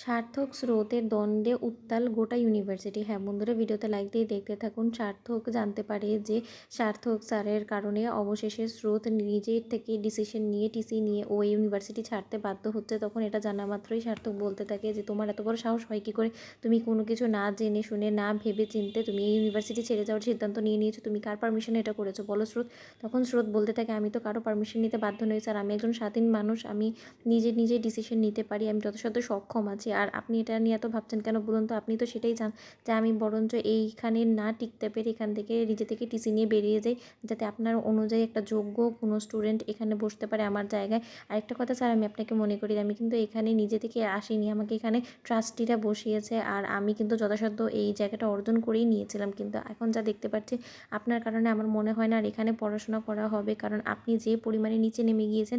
সার্থক স্রোতের দ্বন্দ্বে উত্তাল গোটা ইউনিভার্সিটি। হ্যাঁ বন্ধুরা, ভিডিওতে লাইক দিয়ে দেখতে থাকুন। সার্থক জানতে পারে যে সার্থক স্যারের কারণে অবশেষে স্রোত নিজের থেকে ডিসিশন নিয়ে টিসি নিয়ে ও ইউনিভার্সিটি ছাড়তে বাধ্য হচ্ছে। তখন এটা জানা মাত্রই সার্থক বলতে থাকে যে, তোমার এত বড় সাহস হয় কী করে? তুমি কোনো কিছু না জেনে শুনে, না ভেবে চিনতে তুমি এই ইউনিভার্সিটি ছেড়ে যাওয়ার সিদ্ধান্ত নিয়ে নিয়েছো। তুমি কার পারমিশন এটা করেছ? বলো স্রোত। তখন স্রোত বলতে থাকে, আমি তো কারও পারমিশন নিতে বাধ্য নই স্যার। আমি একজন স্বাধীন মানুষ। আমি নিজে নিজে ডিসিশন নিতে পারি। আমি যথাযথ সক্ষম আছি। আর আপনি এটা নিয়ে এত ভাবছেন কেন বলুন তো? আপনি তো সেটাই চান যে আমি বরঞ্চ এইখানে না টিকতে পেরে এখান থেকে নিজে থেকে টিসি নিয়ে বেরিয়ে যাই, যাতে আপনার অনুযায়ী একটা যোগ্য কোনো স্টুডেন্ট এখানে বসতে পারে আমার জায়গায়। আরেকটা কথা স্যার আমি আপনাকে মনে করি আমি কিন্তু এখানে নিজে থেকে আসিনি, আমাকে এখানে ট্রাস্টিরা বসিয়েছে আর আমি কিন্তু যথাসাধ্য এই জায়গাটা অর্জন করেই নিয়েছিলাম। কিন্তু এখন যা দেখতে পাচ্ছি, আপনার কারণে আমার মনে হয় না আর এখানে পড়াশোনা করা হবে। কারণ আপনি যে পরিমাণে নিচে নেমে গিয়েছেন,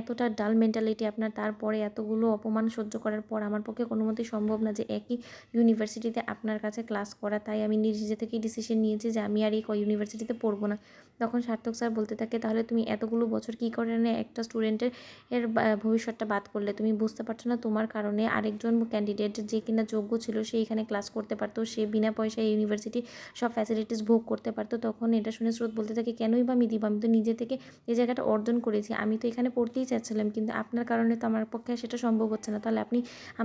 এতটা ডাল মেন্টালিটি আপনার, তারপরে এতগুলো অপমান সহ্য করার পর আমার পক্ষে কোনো মতেই সম্ভব না যে একই ইউনিভার্সিটিতে আপনার কাছে ক্লাস করা। তাই আমি নিজে থেকেই ডিসিশন নিয়েছি যে আমি আর এই ইউনিভার্সিটিতে পড়ব না। তখন সার্থক স্যার বলতে থাকে, তাহলে তুমি এতগুলো বছর কী করে না একটা স্টুডেন্টের এর ভবিষ্যৎটা বাদ করলে? তুমি বুঝতে পারছ না তোমার কারণে আরেকজন ক্যান্ডিডেট যে কিনা যোগ্য ছিল, সে এখানে ক্লাস করতে পারতো, সে বিনা পয়সায় ইউনিভার্সিটি সব ফ্যাসিলিটিস ভোগ করতে পারতো। তখন এটা শুনে স্রোত বলতে থাকে, কেনই বা আমি দিব? আমি তো নিজে থেকে এই জায়গাটা অর্জন করেছি। আমি তো এখানে পড়তেই চাচ্ছিলাম, কিন্তু আপনার কারণে তো আমার পক্ষে সেটা সম্ভব হচ্ছে না। তাহলে আপনি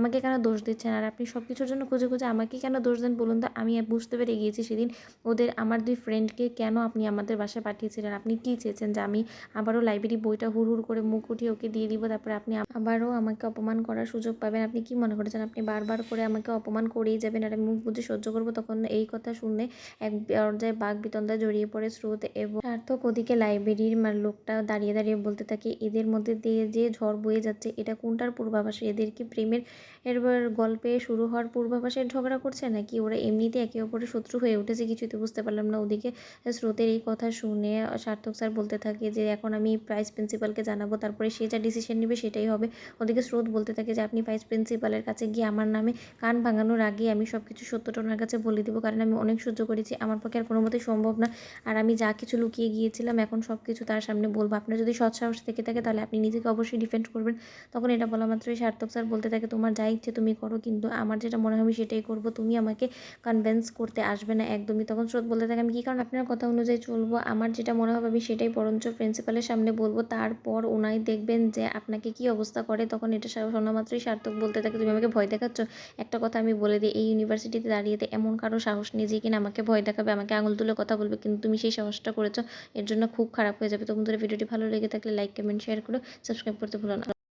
আমাকে কেন দোষ দিচ্ছেন? আর আপনি সব কিছুর জন্য খুঁজে খুঁজে আমাকে কেন দোষ দেন বলুন তো? আমি বুঝতে পেরে গিয়েছি সেদিন ওদের আমার দুই ফ্রেন্ডকে কেন আপনি আমাদের বাসায় পাঠিয়েছিলেন? আপনি কি চেয়েছেন যে আমি আবারও লাইব্রেরি বইটা হুড় হুড় করে মুখ উঠিয়ে ওকে দিয়ে দিব, তারপরে আপনি আবারও আমাকে অপমান করার সুযোগ পাবেন? আপনি কি মনে করেছেন? আপনি বারবার করে আমাকে অপমান করেই যাবেন আর আমি মুখ বুঝে সহ্য করব? তখন এই কথা শুনে এক পর্যায়ে বাঘ বিতন্দায় জড়িয়ে পড়ে স্রোত এবং সার্থক ওদিকে লাইব্রেরির লোকটা দাঁড়িয়ে দাঁড়িয়ে বলতে থাকে, এদের মধ্যে দিয়ে যে ঝড় বয়ে যাচ্ছে, এটা কোনটার পূর্বাভাস? এদের কি প্রেমের এরবার গল্পে শুরু হওয়ার পূর্বাভাসে ঝগড়া করছে, নাকি ওরা এমনিতে একে অপরের শত্রু হয়ে উঠেছে কিছুতে বুঝতে পারলাম না। ওদিকে স্রোতের এই কথা শুনে সার্থক স্যার বলতে থাকে যে, এখন আমি প্রাইস প্রিন্সিপালকে জানাব, তারপরে সে যা ডিসিশন নেবে সেটাই হবে। ওদিকে স্রোত বলতে থাকে যে, আপনি ভাইস প্রিন্সিপালের কাছে গিয়ে আমার নামে কান ভাঙানোর আগে আমি সব কিছু সত্যটা ওনার কাছে বলে দেবো, কারণ আমি অনেক সহ্য করেছি, আমার পক্ষে আর কোনো মতেই সম্ভব না। আর আমি যা কিছু লুকিয়ে গিয়েছিলাম, এখন সব কিছু তার সামনে বলব। আপনার যদি সৎসাহস থেকে থাকে, তাহলে আপনি নিজেকে অবশ্যই ডিফেন্ড করবেন। তখন এটা বলা মাত্রই সার্থক স্যার বলতে থাকে, তোমার যা ইচ্ছে তুমি করো, কিন্তু আমার যেটা মনে আমি সেটাই করব। তুমি আমাকে কনভেন্স করতে আসবে না একদমই। তখন স্রোত বলতে থাকে, আমি কী কারণ আপনার কথা অনুযায়ী চলবো? আমার যেটা মনে হবে আমি সেটাই বরঞ্চ প্রিন্সিপালের সামনে বলব। তারপর ওনাই দেখবেন যে আপনাকে কি অবস্থা করে, তখন এটা শোনা মাত্রই সার্থক বলতে থাকে, তুমি আমাকে ভয় দেখাচ্ছ? একটা কথা আমি বলে দিই, এই ইউনিভার্সিটিতে দাঁড়িয়েতে এমন কারও সাহস নেই যে কিনা আমাকে ভয় দেখাবে, আমাকে আঙুল তুলে কথা বলবে, কিন্তু তুমি সেই সাহসটা করেছ, এর জন্য খুব খারাপ হয়ে যাবে। তো বন্ধুরা, ভিডিওটি ভালো লেগে থাকলে লাইক কমেন্ট শেয়ার করো সাবস্ক্রাইব করতে ভুলো না।